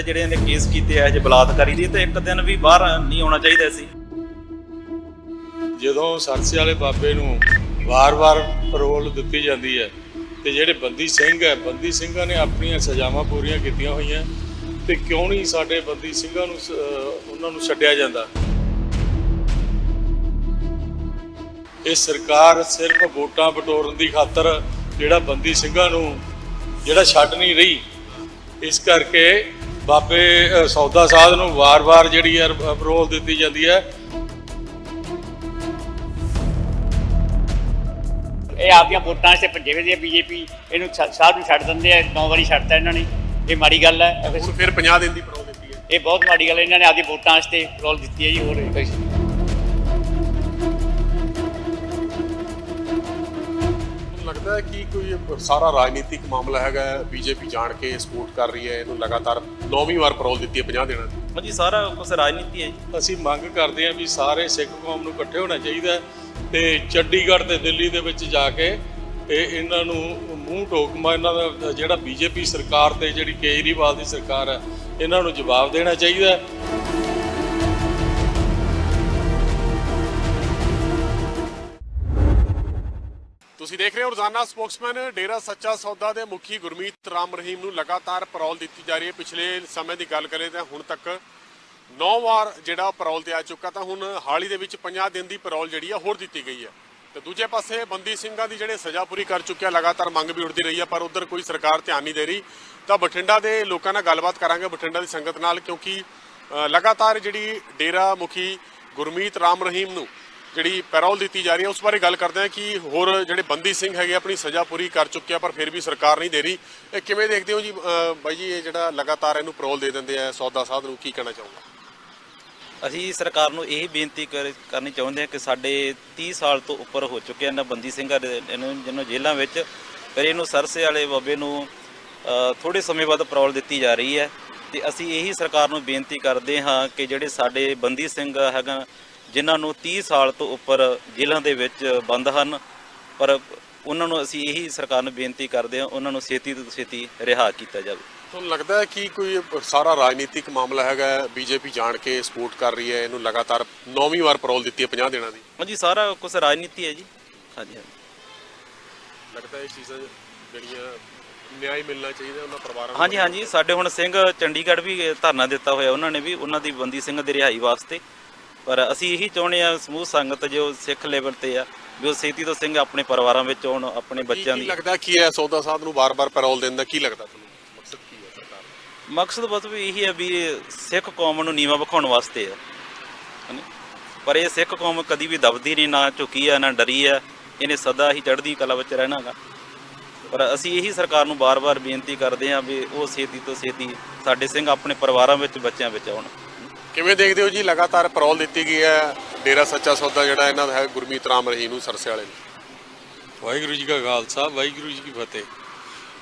ਐਡੇ ਜਿਹੜੇ ਨੇ ਕੇਸ ਕੀਤੇ ਆ ਜੇ ਬਲਾਤਕਾਰੀ ਦੀ, ਤੇ ਇੱਕ ਦਿਨ ਵੀ ਬਾਹਰ ਨਹੀਂ ਆਉਣਾ ਚਾਹੀਦਾ ਸੀ। ਜਦੋਂ ਸਰਸੇ ਵਾਲੇ ਬਾਬੇ ਨੂੰ ਵਾਰ-ਵਾਰ ਪਰੋਲ ਦਿੱਤੀ ਜਾਂਦੀ ਹੈ, ਤੇ ਜਿਹੜੇ ਬੰਦੀ ਸਿੰਘ ਹੈ, ਬੰਦੀ ਸਿੰਘਾਂ ਨੇ ਆਪਣੀਆਂ ਸਜ਼ਾਵਾਂ ਪੂਰੀਆਂ ਕੀਤੀਆਂ ਹੋਈਆਂ, ਤੇ ਕਿਉਂ ਨਹੀਂ ਸਾਡੇ ਬੰਦੀ ਸਿੰਘਾਂ ਨੂੰ ਉਹਨਾਂ ਨੂੰ ਛੱਡਿਆ ਜਾਂਦਾ? ਇਹ ਸਰਕਾਰ ਸਿਰਫ ਵੋਟਾਂ ਬਟੋਰਨ ਦੀ ਖਾਤਰ ਜਿਹੜਾ ਬੰਦੀ ਸਿੰਘਾਂ ਨੂੰ ਜਿਹੜਾ ਛੱਡ ਨਹੀਂ ਰਹੀ, ਇਸ ਕਰਕੇ ਬਾਬੇ ਸੌਦਾ ਸਾਧ ਨੂੰ ਵਾਰ-ਵਾਰ ਜਿਹੜੀ ਹੈ ਪਰੋਲ ਦਿੱਤੀ ਜਾਂਦੀ ਹੈ। ਇਹ ਆਪਦੀਆਂ ਵੋਟਾਂ 'ਤੇ ਭੱਜੇ ਹੋਏ ਬੀਜੇਪੀ ਇਹਨੂੰ ਸਾਹਿਬ ਨੂੰ ਛੱਡ ਦਿੰਦੇ ਆ ਨੌ ਵਾਰੀ ਛੱਡਤਾ ਇਹਨਾਂ ਨੇ। ਇਹ ਮਾੜੀ ਗੱਲ ਹੈ। ਹੁਣ ਫਿਰ 50 ਦਿਨ ਦੀ ਪਰੋਲ ਦਿੱਤੀ ਹੈ। ਇਹ ਬਹੁਤ ਮਾੜੀ ਗੱਲ ਹੈ ਇਹਨਾਂ ਨੇ ਆਪਦੀ ਵੋਟਾਂ 'ਤੇ ਰੋਲ ਦਿੱਤੀ ਹੈ ਜੀ ਹੋਰ ਲੱਗਦਾ ਹੈ ਕਿ ਕੋਈ ਸਾਰਾ ਰਾਜਨੀਤਿਕ ਮਾਮਲਾ ਹੈਗਾ ਬੀਜੇਪੀ ਜਾਣ ਕੇ ਸਪੋਰਟ ਕਰ ਰਹੀ ਹੈ ਇਹਨੂੰ ਲਗਾਤਾਰ ਨੌਵੀਂ ਵਾਰ ਪਰੋਲ ਦਿੱਤੀ ਹੈ 50 ਦਿਨਾਂ ਦੀ। ਹਾਂਜੀ ਸਾਰਾ ਕੁਝ ਰਾਜਨੀਤੀ ਹੈ ਅਸੀਂ ਮੰਗ ਕਰਦੇ ਹਾਂ ਵੀ ਸਾਰੇ ਸਿੱਖ ਕੌਮ ਨੂੰ ਇਕੱਠੇ ਹੋਣਾ ਚਾਹੀਦਾ ਤੇ ਚੰਡੀਗੜ੍ਹ ਤੇ ਦਿੱਲੀ ਦੇ ਵਿੱਚ ਜਾ ਕੇ ਇਹ ਇਹਨਾਂ ਨੂੰ ਮੂੰਹ ਟੋਕਮਾ ਇਹਨਾਂ ਦਾ ਜਿਹੜਾ ਬੀਜੇਪੀ ਸਰਕਾਰ ਤੇ ਜਿਹੜੀ ਕੇਜਰੀਵਾਲ ਦੀ ਸਰਕਾਰ ਹੈ ਇਹਨਾਂ ਨੂੰ ਜਵਾਬ ਦੇਣਾ ਚਾਹੀਦਾ ਤੁਸੀਂ ਦੇਖ ਰਹੇ ਹੋ ਰੋਜ਼ਾਨਾ ਸਪੋਕਸਮੈਨ, ਡੇਰਾ ਸੱਚਾ ਸੌਦਾ ਦੇ ਮੁਖੀ ਗੁਰਮੀਤ ਰਾਮ ਰਹੀਮ ਨੂੰ ਲਗਾਤਾਰ ਪੈਰੋਲ ਦਿੱਤੀ ਜਾ ਰਹੀ ਹੈ। ਪਿਛਲੇ ਸਮੇਂ ਦੀ ਗੱਲ ਕਰੇ ਤਾਂ ਹੁਣ ਤੱਕ 9 ਵਾਰ ਜਿਹੜਾ ਪੈਰੋਲ ਤੇ ਆ ਚੁੱਕਾ ਤਾਂ ਹੁਣ ਹਾਲ ਹੀ ਦੇ ਵਿੱਚ 50 ਦਿਨ ਦੀ ਪੈਰੋਲ ਜਿਹੜੀ ਆ ਹੋਰ ਦਿੱਤੀ ਗਈ ਹੈ। ਤੇ ਦੂਜੇ ਪਾਸੇ ਬੰਦੀ ਸਿੰਘਾਂ ਦੀ ਜਿਹੜੇ ਸਜ਼ਾ ਪੂਰੀ ਕਰ ਚੁੱਕਿਆ, ਲਗਾਤਾਰ ਮੰਗ ਵੀ ਉੱਠਦੀ ਰਹੀ ਹੈ, ਪਰ ਉਧਰ ਕੋਈ ਸਰਕਾਰ ਧਿਆਨ ਨਹੀਂ ਦੇ ਰਹੀ। ਤਾਂ ਬਠਿੰਡਾ ਦੇ ਲੋਕਾਂ ਨਾਲ ਗੱਲਬਾਤ ਕਰਾਂਗੇ ਬਠਿੰਡਾ ਦੀ ਸੰਗਤ ਨਾਲ, ਕਿਉਂਕਿ ਲਗਾਤਾਰ ਜਿਹੜੀ ਡੇਰਾ ਮੁਖੀ ਗੁਰਮੀਤ ਰਾਮ ਰਹੀਮ ਨੂੰ ਜਿਹੜੀ ਪੈਰੋਲ ਦਿੱਤੀ ਜਾ ਰਹੀ ਹੈ, ਉਸ ਬਾਰੇ ਗੱਲ ਕਰਦੇ ਹਾਂ ਕਿ ਹੋਰ ਜਿਹੜੇ ਬੰਦੀ ਸਿੰਘ ਹੈਗੇ ਆਪਣੀ ਸਜ਼ਾ ਪੂਰੀ ਕਰ ਚੁੱਕੇ ਪਰ ਫਿਰ ਵੀ ਸਰਕਾਰ ਨਹੀਂ ਦੇ ਰਹੀ। ਇਹ ਕਿਵੇਂ ਦੇਖਦੇ ਹੋ ਜੀ? ਬਾਈ ਜੀ, ਇਹ ਜਿਹੜਾ ਲਗਾਤਾਰ ਇਹਨੂੰ ਪੈਰੋਲ ਦੇ ਦਿੰਦੇ ਆ, ਸੌਦਾ ਸਾਧ ਨੂੰ ਕੀ ਕਹਿਣਾ ਚਾਹੂੰਗਾ? ਅਸੀਂ ਸਰਕਾਰ ਨੂੰ ਇਹ ਬੇਨਤੀ ਕਰ- ਕਰਨੀ ਚਾਹੁੰਦੇ ਹਾਂ ਕਿ ਸਾਡੇ 30 ਸਾਲ ਤੋਂ ਉੱਪਰ ਹੋ ਚੁੱਕੇ ਹਨ ਬੰਦੀ ਸਿੰਘਾਂ ਦੇ ਇਹਨੂੰ ਜਿਹਨੂੰ ਜੇਲ੍ਹਾਂ ਵਿੱਚ। ਫਿਰ ਇਹਨੂੰ ਸਰਸੇ ਵਾਲੇ ਬਾਬੇ ਨੂੰ ਥੋੜੇ ਸਮੇਂ ਬਾਅਦ ਪੈਰੋਲ ਦਿੱਤੀ ਜਾ ਰਹੀ ਹੈ। ਤੇ ਅਸੀਂ ਇਹੀ ਸਰਕਾਰ ਨੂੰ ਬੇਨਤੀ ਕਰਦੇ ਹਾਂ ਕਿ ਜਿਹੜੇ ਸਾਡੇ ਬੰਦੀ ਸਿੰਘ ਹੈਗਾ ਜਿਨ੍ਹਾਂ ਨੂੰ 30 ਸਾਲ ਤੋਂ ਉੱਪਰ ਜੇਲ੍ਹਾਂ ਦੇ ਵਿੱਚ ਬੰਦ ਹਨ। ਪਰ ਉਹਨਾਂ ਨੂੰ ਅਸੀਂ ਇਹੀ ਸਰਕਾਰ ਨੂੰ ਬੇਨਤੀ ਕਰਦੇ ਹਾਂ ਉਹਨਾਂ ਨੂੰ ਛੇਤੀ ਤੋਂ ਛੇਤੀ ਰਿਹਾ ਕੀਤਾ ਜਾਵੇ। ਤੁਹਾਨੂੰ ਲੱਗਦਾ ਹੈ ਕਿ ਕੋਈ ਸਾਰਾ ਰਾਜਨੀਤਿਕ ਮਾਮਲਾ ਹੈਗਾ ਬੀਜੇਪੀ ਜਾਣ ਕੇ ਸਪੋਰਟ ਕਰ ਰਹੀ ਹੈ ਇਹਨੂੰ ਲਗਾਤਾਰ ਨੌਵੀਂ ਵਾਰ ਪੈਰੋਲ ਦਿੱਤੀ ਹੈ 50 ਦਿਨਾਂ ਦੀ। ਹਾਂਜੀ ਸਾਰਾ ਕੁਝ ਰਾਜਨੀਤੀ ਹੈ ਜੀ। ਹਾਂਜੀ ਹਾਂਜੀ। ਲੱਗਦਾ ਇਹ ਚੀਜ਼ਾਂ ਜਿਹੜੀਆਂ ਨਿਆਂ ਮਿਲਣਾ ਚਾਹੀਦਾ ਉਹਨਾਂ ਪਰਿਵਾਰਾਂ ਨੂੰ। ਹਾਂਜੀ ਹਾਂਜੀ। ਸਾਡੇ ਹੁਣ ਸਿੰਘ ਚੰਡੀਗੜ੍ਹ ਵੀ ਧਰਨਾ ਦਿੱਤਾ ਹੋਇਆ ਉਹਨਾਂ ਨੇ ਵੀ ਉਹਨਾਂ ਦੀ ਬੰਦੀ ਸਿੰਘ ਦੀ ਰਿਹਾਈ ਵਾਸਤੇ। ਪਰ ਅਸੀਂ ਇਹੀ ਚਾਹੁੰਦੇ ਆ ਸਮੂਹ ਸੰਗਤ ਜੋ ਸਿੱਖ ਲੈਵਲ ਤੇ ਆ ਵੀ ਉਹ ਛੇਤੀ ਤੋਂ ਸਿੰਘ ਆਪਣੇ ਪਰਿਵਾਰਾਂ ਵਿੱਚ ਆਉਣ ਆਪਣੇ ਬੱਚਿਆਂ ਕੀ ਦੀ। ਲੱਗਦਾ ਕੀ ਹੈ ਸੌਦਾ ਸਾਧ ਨੂੰ ਬਾਰ-ਬਾਰ ਪੈਰੋਲ ਦੇਣ ਦਾ? ਕੀ ਲੱਗਦਾ ਤੁਹਾਨੂੰ? ਮਕਸਦ ਕੀ ਹੈ ਸਰਕਾਰ ਦਾ? ਮਕਸਦ ਬਸ ਵੀ ਇਹੀ ਹੈ ਵੀ ਇਹ ਸਿੱਖ ਕੌਮ ਨੂੰ ਨੀਵਾ ਵਿਖਾਉਣ ਵਾਸਤੇ ਆ ਹਨਾ? ਪਰ ਇਹ ਸਿੱਖ ਕੌਮ ਕਦੀ ਵੀ ਦਬਦੀ ਨਹੀਂ ਨਾ ਝੁਕੀ ਆ ਨਾ ਡਰੀ ਆ। ਇਹਨੇ ਸਦਾ ਹੀ ਚੜ੍ਹਦੀ ਕਲਾ ਵਿੱਚ ਰਹਿਣਾਗਾ ਪਰ ਅਸੀਂ ਇਹੀ ਸਰਕਾਰ ਨੂੰ ਬਾਰ-ਬਾਰ ਬੇਨਤੀ ਕਰਦੇ ਹਾਂ ਵੀ ਉਹ ਛੇਤੀ ਤੋਂ ਛੇਤੀ ਸਾਡੇ ਸਿੰਘ ਆਪਣੇ ਪਰਿਵਾਰਾਂ ਵਿੱਚ ਬੱਚਿਆਂ ਵਿੱਚ ਆਉਣ। ਕਿਵੇਂ ਦੇਖਦੇ ਹੋ ਜੀ? ਲਗਾਤਾਰ ਪੈਰੋਲ ਦਿੱਤੀ ਗਈ ਹੈ। ਡੇਰਾ ਸੱਚਾ ਸੌਦਾ ਜਿਹੜਾ ਇਹਨਾਂ ਦਾ ਹੈ, ਗੁਰਮੀਤ ਰਾਮ ਰਹੀਮ ਨੂੰ ਸਰਸੇ ਵਾਲੇ ਨੂੰ। ਵਾਹਿਗੁਰੂ ਜੀ ਕਾ ਖਾਲਸਾ, ਵਾਹਿਗੁਰੂ ਜੀ ਕੀ ਫਤਿਹ।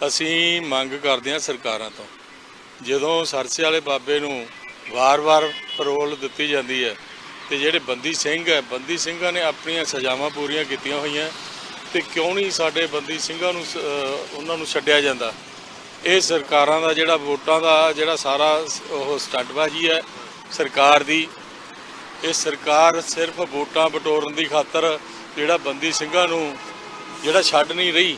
ਅਸੀਂ ਮੰਗ ਕਰਦੇ ਹਾਂ ਸਰਕਾਰਾਂ ਤੋਂ, ਜਦੋਂ ਸਰਸੇ ਵਾਲੇ ਬਾਬੇ ਨੂੰ ਵਾਰ-ਵਾਰ ਪਰੋਲ ਦਿੱਤੀ ਜਾਂਦੀ ਹੈ, ਤੇ ਜਿਹੜੇ ਬੰਦੀ ਸਿੰਘ ਹੈ, ਬੰਦੀ ਸਿੰਘਾਂ ਨੇ ਆਪਣੀਆਂ ਸਜ਼ਾਵਾਂ ਪੂਰੀਆਂ ਕੀਤੀਆਂ ਹੋਈਆਂ, ਤੇ ਕਿਉਂ ਨਹੀਂ ਸਾਡੇ ਬੰਦੀ ਸਿੰਘਾਂ ਨੂੰ ਸ- ਉਹਨਾਂ ਨੂੰ ਛੱਡਿਆ ਜਾਂਦਾ? ਇਹ ਸਰਕਾਰਾਂ ਦਾ ਜਿਹੜਾ ਵੋਟਾਂ ਦਾ ਜਿਹੜਾ ਸਾਰਾ ਉਹ ਸਟੰਟਬਾਜ਼ੀ ਹੈ ਸਰਕਾਰ ਦੀ। ਇਹ ਸਰਕਾਰ ਸਿਰਫ ਵੋਟਾਂ ਬਟੋਰਨ ਦੀ ਖਾਤਰ ਜਿਹੜਾ ਬੰਦੀ ਸਿੰਘਾਂ ਨੂੰ ਜਿਹੜਾ ਛੱਡ ਨਹੀਂ ਰਹੀ।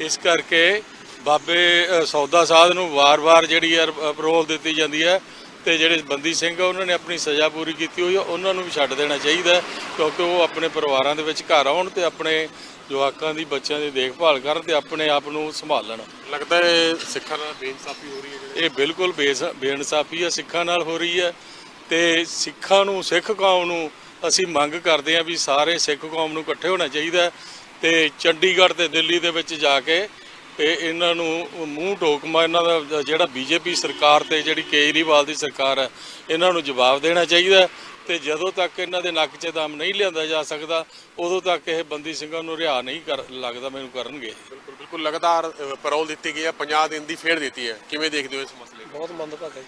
ਇਸ ਕਰਕੇ ਬਾਬੇ ਸੌਦਾ ਸਾਧ ਨੂੰ ਵਾਰ-ਵਾਰ ਜਿਹੜੀ ਹੈ ਪਰੋਲ ਦਿੱਤੀ ਜਾਂਦੀ ਹੈ ਤੇ ਜਿਹੜੇ ਬੰਦੀ ਸਿੰਘ ਉਹਨਾਂ ਨੇ ਆਪਣੀ ਸਜ਼ਾ ਪੂਰੀ ਕੀਤੀ ਹੋਈ ਆ, ਉਹਨਾਂ ਨੂੰ ਵੀ ਛੱਡ ਦੇਣਾ ਚਾਹੀਦਾ ਕਿਉਂਕਿ ਉਹ ਆਪਣੇ ਪਰਿਵਾਰਾਂ ਦੇ ਵਿੱਚ ਘਰ ਆਉਣ ਤੇ ਆਪਣੇ ਜਵਾਕਾਂ ਦੀ ਬੱਚਿਆਂ ਦੀ ਦੇਖਭਾਲ ਕਰਨ ਤੇ ਆਪਣੇ ਆਪ ਨੂੰ ਸੰਭਾਲਣ। ਲੱਗਦਾ ਹੈ ਸਿੱਖਾਂ ਨਾਲ ਬੇਇਨਸਾਫੀ ਹੋ ਰਹੀ ਹੈ ਇਹ ਬਿਲਕੁਲ ਬੇਇਨਸਾਫੀ ਹੈ ਸਿੱਖਾਂ ਨਾਲ ਹੋ ਰਹੀ ਹੈ। ਤੇ ਸਿੱਖਾਂ ਨੂੰ ਸਿੱਖ ਕੌਮ ਨੂੰ ਅਸੀਂ ਮੰਗ ਕਰਦੇ ਹਾਂ ਵੀ ਸਾਰੇ ਸਿੱਖ ਕੌਮ ਨੂੰ ਇਕੱਠੇ ਹੋਣਾ ਚਾਹੀਦਾ ਤੇ ਚੰਡੀਗੜ੍ਹ ਤੇ ਦਿੱਲੀ ਦੇ ਵਿੱਚ ਜਾ ਕੇ ਇਹ ਇਹਨਾਂ ਨੂੰ ਮੂੰਹ ਟੋਕਮਾ ਇਹਨਾਂ ਦਾ ਜਿਹੜਾ ਬੀਜੇਪੀ ਸਰਕਾਰ ਤੇ ਜਿਹੜੀ ਕੇਜਰੀਵਾਲ ਦੀ ਸਰਕਾਰ ਹੈ ਇਹਨਾਂ ਨੂੰ ਜਵਾਬ ਦੇਣਾ ਚਾਹੀਦਾ ਤੇ ਜਦੋਂ ਤੱਕ ਇਹਨਾਂ ਦੇ ਨੱਕ 'ਚ ਦਮ ਨਹੀਂ ਲਿਆਂਦਾ ਜਾ ਸਕਦਾ ਉਦੋਂ ਤੱਕ ਇਹ ਬੰਦੀ ਸਿੰਘਾਂ ਨੂੰ ਰਿਹਾ ਨਹੀਂ ਕਰ ਲੱਗਦਾ ਮੈਨੂੰ ਕਰਨਗੇ। ਬਿਲਕੁਲ ਬਿਲਕੁਲ ਲਗਾਤਾਰ ਪੈਰੋਲ ਦਿੱਤੀ ਗਈ ਹੈ 50 ਦਿਨ ਦੀ ਫੇਰ ਦਿੱਤੀ ਹੈ। ਕਿਵੇਂ ਦੇਖਦੇ ਹੋ ਇਸ ਮਸਲੇ ਨੂੰ? ਬਹੁਤ ਮੰਦਭਾਗਾ ਜੀ।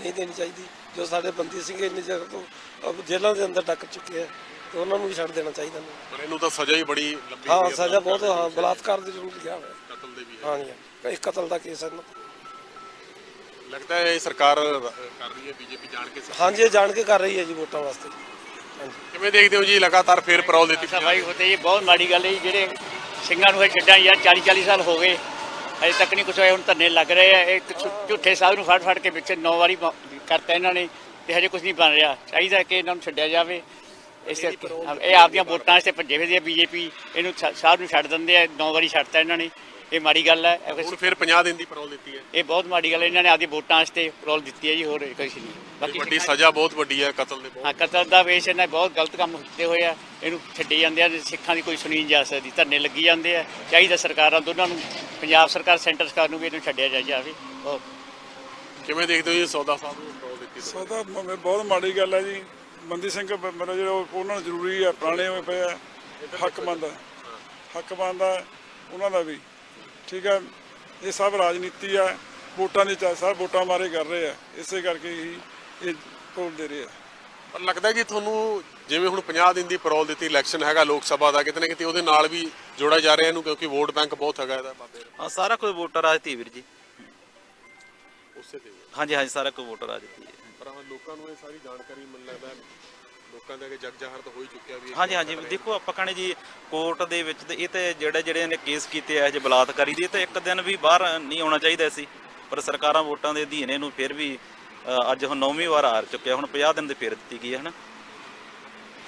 ਨਹੀਂ ਦੇਣੀ ਚਾਹੀਦੀ। ਜੋ ਸਾਡੇ ਬੰਦੀ ਸਿੰਘ ਇੰਨੀ ਜਗ੍ਹਾ ਤੋਂ ਜੇਲ੍ਹਾਂ ਦੇ ਅੰਦਰ ਡੱਕ ਚੁੱਕੇ ਆ ਤੇ ਉਹਨਾਂ ਨੂੰ ਵੀ ਛੱਡ ਦੇਣਾ ਚਾਹੀਦਾ ਨੂੰ। ਪਰ ਇਹਨੂੰ ਤਾਂ ਸਜ਼ਾ ਹੀ ਬੜੀ ਲੰਬੀ ਹਾਂ ਹੈ, ਸਜ਼ਾ ਬਹੁਤ ਹਾਂ ਬਲਾਤਕਾਰ ਦੀ ਜ਼ਰੂਰ ਲਿਆ ਹੋਇਆ ਕਤਲ ਦੇ ਵੀ ਹੈ। ਹਾਂ ਜੀ ਇੱਕ ਕਤਲ ਦਾ ਕੇਸ ਹੈ ਤੇ। ਲੱਗਦਾ ਹੈ ਇਹ ਸਰਕਾਰ ਕਰ ਰਹੀ ਹੈ ਬੀਜੇਪੀ ਜਾਣ ਕੇ ਹਾਂਜੀ ਇਹ ਜਾਣ ਕੇ ਕਰ ਰਹੀ ਹੈ ਜੀ ਵੋਟਾਂ ਵਾਸਤੇ। ਹਾਂਜੀ। ਕਿਵੇਂ ਦੇਖਦੇ ਹੋ ਜੀ ਲਗਾਤਾਰ ਫੇਰ ਪਰੌਲ ਦਿੱਤੀ ਸਫ਼ਾਈ ਹੋਤੇ ਇਹ ਬਹੁਤ ਮਾੜੀ ਗੱਲ ਹੈ ਜੀ, ਜਿਹੜੇ ਸਿੰਘਾਂ ਨੂੰ ਇਹ ਛੱਡਾਂ ਯਾਰ 40 40 ਸਾਲ ਹੋ ਗਏ ਅਜੇ ਤੱਕ ਨਹੀਂ ਕੁਝ ਹੋਇਆ ਹੁਣ ਧਰਨੇ ਲੱਗ ਰਹੇ ਆ ਇੱਕ ਝੂ- ਝੂਠੇ ਸਾਹਿਬ ਨੂੰ ਫੜ ਫੜ ਕੇ ਵਿੱਚ ਨੌ ਵਾਰੀ ਕਰਤਾ ਇਹਨਾਂ ਨੇ ਤੇ ਹਜੇ ਕੁਝ ਨਹੀਂ ਬਣ ਰਿਹਾ। ਚਾਹੀਦਾ ਕਿ ਇਹਨਾਂ ਨੂੰ ਛੱਡਿਆ ਜਾਵੇ। ਇਸ ਕਰਕੇ ਇਹ ਆਪਦੀਆਂ ਵੋਟਾਂ ਵਾਸਤੇ ਭੱਜੇ ਫਿਰਦੇ ਆ ਬੀਜੇਪੀ ਇਹਨੂੰ ਸਾਹਿਬ ਨੂੰ ਛੱਡ ਦਿੰਦੇ ਆ ਨੌ ਵਾਰੀ ਛੱਡਤਾ ਇਹਨਾਂ ਨੇ। ਇਹ ਮਾੜੀ ਗੱਲ ਹੈ ਹੁਣ ਫੇਰ 50 ਦਿਨ ਦੀ ਪਰੌਲ ਦਿੱਤੀ ਹੈ। ਇਹ ਬਹੁਤ ਮਾੜੀ ਗੱਲ ਹੈ ਇਹਨਾਂ ਨੇ ਆਪਦੀ ਵੋਟਾਂ ਵਾਸਤੇ ਰੋਲ ਦਿੱਤੀ ਹੈ ਜੀ ਹੋਰ ਕੁਝ ਨਹੀਂ। ਬਾਕੀ ਵੱਡੀ ਸਜ਼ਾ ਬਹੁਤ ਵੱਡੀ ਹੈ ਕਤਲ ਦੇ ਬਹੁਤ। ਹਾਂ ਕਤਲ ਦਾ ਵੇਸ਼ ਇਹਨਾਂ ਬਹੁਤ ਗਲਤ ਕੰਮ ਕੀਤੇ ਹੋਏ ਆ ਇਹਨੂੰ ਛੱਡੀ ਜਾਂਦੇ ਆ ਸਿੱਖਾਂ ਦੀ ਕੋਈ ਸੁਣੀ ਨਹੀਂ ਜਾ ਸਕਦੀ ਧਰਨੇ ਲੱਗੀ ਜਾਂਦੇ ਆ। ਚਾਹੀਦਾ ਸਰਕਾਰਾਂ ਦੋਨਾਂ ਨੂੰ ਪੰਜਾਬ ਸਰਕਾਰ ਸੈਂਟਰ ਸਰਕਾਰ ਨੂੰ ਵੀ ਇਹਨੂੰ ਛੱਡਿਆ ਜਾ ਜਾਵੇ। ਬਹੁਤ ਕਿਵੇਂ ਦੇਖਦੇ ਹੋ ਜੀ ਸੌਦਾ ਸਾਹਿਬ ਨੂੰ ਪਰੌਲ ਦਿੱਤੀ ਸੋ ਤਾਂ ਮ- ਬਹੁਤ ਮਾੜੀ ਗੱਲ ਹੈ ਜੀ। ਬੰਦੀ ਸਿੰਘ ਬ- ਮੇਰਾ ਜਿਹੜਾ ਉਹ- ਉਹਨਾਂ ਨੂੰ ਜ਼ਰੂਰੀ ਹੈ ਪੁਰਾਣੇ ਹੋਏ ਪਏ ਆ। ਹੱਕ ਬਣਦਾ ਉਹਨਾਂ ਦਾ ਵੀ। ਠੀਕ ਹੈ ਇਹ ਸਭ ਰਾਜਨੀਤੀ ਆ ਵੋਟਾਂ ਦੇ ਚਾ ਸਭ ਵੋਟਾਂ ਮਾਰੇ ਕਰ ਰਹੇ ਆ ਇਸੇ ਕਰਕੇ ਹੀ ਇਹ ਕੋਲ ਦੇ ਰਹੇ ਆ ਪਰ ਲੱਗਦਾ ਕਿ ਤੁਹਾਨੂੰ ਜਿਵੇਂ ਹੁਣ 50 ਦਿਨ ਦੀ ਪਰੌਲ ਦਿੱਤੀ ਇਲੈਕਸ਼ਨ ਹੈਗਾ ਲੋਕ ਸਭਾ ਦਾ ਕਿਤੇ ਨਾ ਕਿਤੇ ਉਹਦੇ ਨਾਲ ਵੀ ਜੋੜਿਆ ਜਾ ਰਿਹਾ ਇਹਨੂੰ ਕਿਉਂਕਿ ਵੋਟ ਬੈਂਕ ਬਹੁਤ ਹੈਗਾ ਇਹਦਾ ਬਾਬੇ। ਹਾਂ ਸਾਰਾ ਕੋਈ ਵੋਟਰ ਰਾਜਤੀ ਵੀਰ ਜੀ ਉਸੇ ਤੇ ਹਾਂਜੀ ਹਾਂਜੀ ਸਾਰਾ ਕੋਈ ਵੋਟਰ ਰਾਜਤੀ ਹੈ ਪਰ ਲੋਕਾਂ ਨੂੰ ਇਹ ਸਾਰੀ ਜਾਣਕਾਰੀ ਮਿਲ ਲੱਗਦਾ ਹੈ। ਲੋਕਾਂ ਦੇ ਅੱਗੇ ਜਗ ਜਾਹਰ ਤਾਂ ਹੋ ਹੀ ਚੁੱਕਿਆ ਵੀ ਇਹ ਹਾਂਜੀ ਹਾਂਜੀ। ਦੇਖੋ ਆਪਾਂ ਕਹਣੇ ਜੀ ਕੋਰਟ ਦੇ ਵਿੱਚ ਤੇ ਇਹ ਤੇ ਜਿਹੜੇ ਜਿਹੜੇ ਨੇ ਕੇਸ ਕੀਤੇ ਆ ਜੇ ਬਲਾਤਕਾਰੀ ਦੇ ਤੇ ਇੱਕ ਦਿਨ ਵੀ ਬਾਹਰ ਨਹੀਂ ਆਉਣਾ ਚਾਹੀਦਾ ਸੀ। ਪਰ ਸਰਕਾਰਾਂ ਵੋਟਾਂ ਦੇ ਅਧੀਨ ਇਹਨੂੰ ਫਿਰ ਵੀ ਅ, ਅੱਜ ਹੁਣ ਨੌਵੀਂ ਵਾਰ ਹਾਰ ਚੁੱਕਿਆ ਹੁਣ 50 ਦਿਨ ਦੇ ਫੇਰ ਦਿੱਤੀ ਗਈ ਹੈ ਹਨਾ?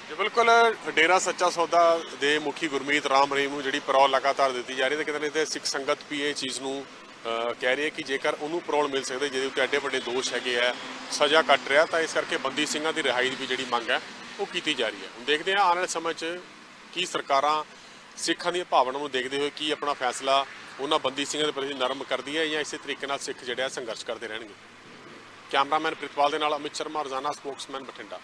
ਜੀ ਬਿਲਕੁਲ ਡੇਰਾ ਸੱਚਾ ਸੌਦਾ ਦੇ ਮੁਖੀ ਗੁਰਮੀਤ ਰਾਮ ਰਹੀਮ ਨੂੰ ਜਿਹੜੀ ਪਰੌਲ ਲਗਾਤਾਰ ਦਿੱਤੀ ਜਾ ਰਹੀ ਹੈ ਤੇ ਕਿਤੇ ਨਾ ਕਿਤੇ ਸਿੱਖ ਸੰਗਤ ਵੀ ਇਹ ਚੀਜ਼ ਨੂੰ ਕਹਿ ਰਹੀ ਹੈ ਕਿ ਜੇਕਰ ਉਹਨੂੰ ਪਰੌਲ ਮਿਲ ਸਕਦੇ ਜਿਹਦੇ ਉੱਤੇ ਐਡੇ ਵੱਡੇ ਦੋਸ਼ ਹੈਗੇ ਆ, ਸਜ਼ਾ ਕੱਟ ਰਿਹਾ, ਤਾਂ ਇਸ ਕਰਕੇ ਬੰਦੀ ਸਿੰਘਾਂ ਦੀ ਰਿਹਾਈ ਦੀ ਵੀ ਜਿਹੜੀ ਮੰਗ ਹੈ, ਉਹ ਕੀਤੀ ਜਾ ਰਹੀ ਹੈ। ਹੁਣ ਦੇਖਦੇ ਹਾਂ ਆਉਣ ਵਾਲੇ ਸਮੇਂ 'ਚ ਕੀ ਸਰਕਾਰਾਂ ਸਿੱਖਾਂ ਦੀਆਂ ਭਾਵਨਾਵਾਂ ਨੂੰ ਦੇਖਦੇ ਹੋਏ ਕੀ ਆਪਣਾ ਫੈਸਲਾ ਉਹਨਾਂ ਬੰਦੀ ਸਿੰਘਾਂ ਦੇ ਪ੍ਰਤੀ ਨਰਮ ਕਰਦੀ ਹੈ ਜਾਂ ਇਸੇ ਤਰੀਕੇ ਨਾਲ ਸਿੱਖ ਜਿਹੜੇ ਆ ਸੰਘਰਸ਼ ਕਰਦੇ ਰਹਿਣਗੇ। ਕੈਮਰਾਮੈਨ ਪ੍ਰਿਤਪਾਲ ਦੇ ਨਾਲ ਅਮਿਤ ਸ਼ਰਮਾ, ਰੋਜ਼ਾਨਾ ਸਪੋਕਸਮੈਨ ਬਠਿੰਡਾ।